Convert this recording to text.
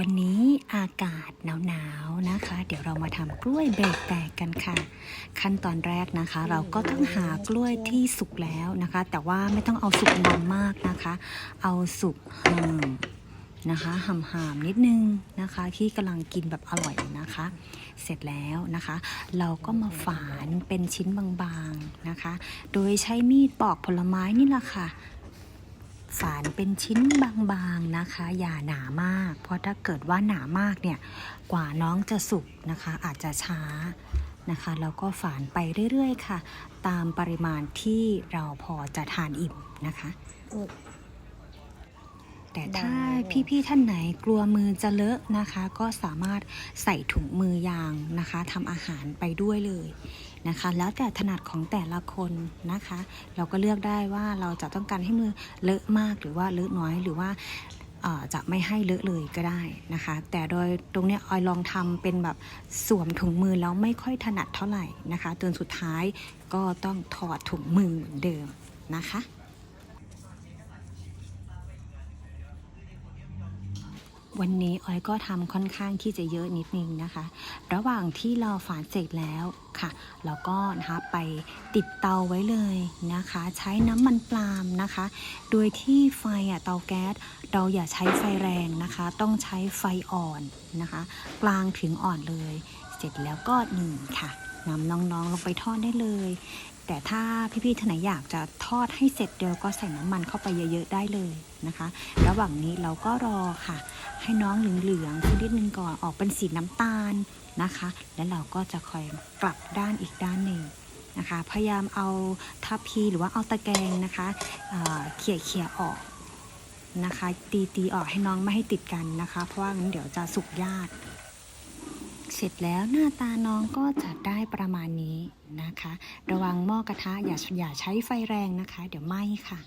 วันนี้อากาศหนาวๆนะคะ เดี๋ยวเรามาทำกล้วยเบรกแตกกันค่ะ ขั้นตอนแรกนะคะ เราก็ต้องหากล้วยที่สุกแล้วนะคะ แต่ว่าไม่ต้องเอาสุกนานมากนะคะ เอาสุกห่ามนะคะห่ามๆนิดนึงนะคะ ที่กำลังกินแบบอร่อยนะคะ เสร็จแล้วนะคะ เราก็มาฝานเป็นชิ้นบางๆนะคะ โดยใช้มีดปอกผลไม้นี่แหละค่ะ ฝานเป็นชิ้นบางๆนะคะ อย่าหนามาก เพราะถ้าเกิดว่าหนามากเนี่ยกว่าน้องจะสุกนะคะ อาจจะช้านะคะแล้วก็ฝานไปเรื่อยๆค่ะ ตามปริมาณที่เราพอจะทานอิ่มนะคะ แต่ถ้าพี่ๆท่านไหนกลัวมือจะเลอะนะคะ ก็สามารถใส่ถุงมือยางนะคะทำอาหารไปด้วยเลย นะคะ แล้วแต่ถนัดของแต่ละคนนะคะ เราก็เลือกได้ว่าเราจะต้องการให้มือเลอะมากหรือว่าเลอะน้อยหรือว่าจะไม่ให้เลอะเลยก็ได้นะคะ แต่โดยตรงนี้ออยลองทำเป็นแบบสวมถุงมือแล้วไม่ค่อยถนัดเท่าไหร่นะคะจนสุดท้ายก็ต้องถอดถุงมือเหมือนเดิมนะคะ วันนี้ออยก็ทำค่อนข้างที่จะเยอะนิดนึงนะคะ ระหว่างที่เราฝานเสร็จแล้วค่ะเราก็นะคะไปติดเตาไว้เลยนะคะ ใช้น้ำมันปาล์มนะคะ โดยที่ไฟอะเตาแก๊สเราอย่าใช้ไฟแรงนะคะ ต้องใช้ไฟอ่อนนะคะ กลางถึงอ่อนเลย เสร็จแล้วก็หนี่ค่ะ นำน้องๆลงไปทอดได้เลย แต่ถ้าพี่ๆท่านไหนอยากจะทอดให้เสร็จเดียวก็ใส่น้ำมันเข้าไปเยอะๆได้เลยนะคะ ระหว่างนี้เราก็รอค่ะ ให้น้องเหลืองๆสักนิดนึงก่อนออกเป็นสีน้ำตาลนะคะ แล้วเราก็จะคอยกลับด้านอีกด้านหนึ่งนะคะ พยายามเอาทัพพีหรือว่าเอาตะแกรงนะคะเเขี่ยเขี่ยๆออกนะคะ ตีตีๆออกให้น้องไม่ให้ติดกันนะคะ เพราะว่างั้นเดี๋ยวจะสุกยาก เสร็จแล้วหน้าตาน้องก็จะได้ประมาณนี้นะคะ ระวังหม้อกระทะอย่าอย่าใช้ไฟแรงนะคะ เดี๋ยวไหม้ค่ะ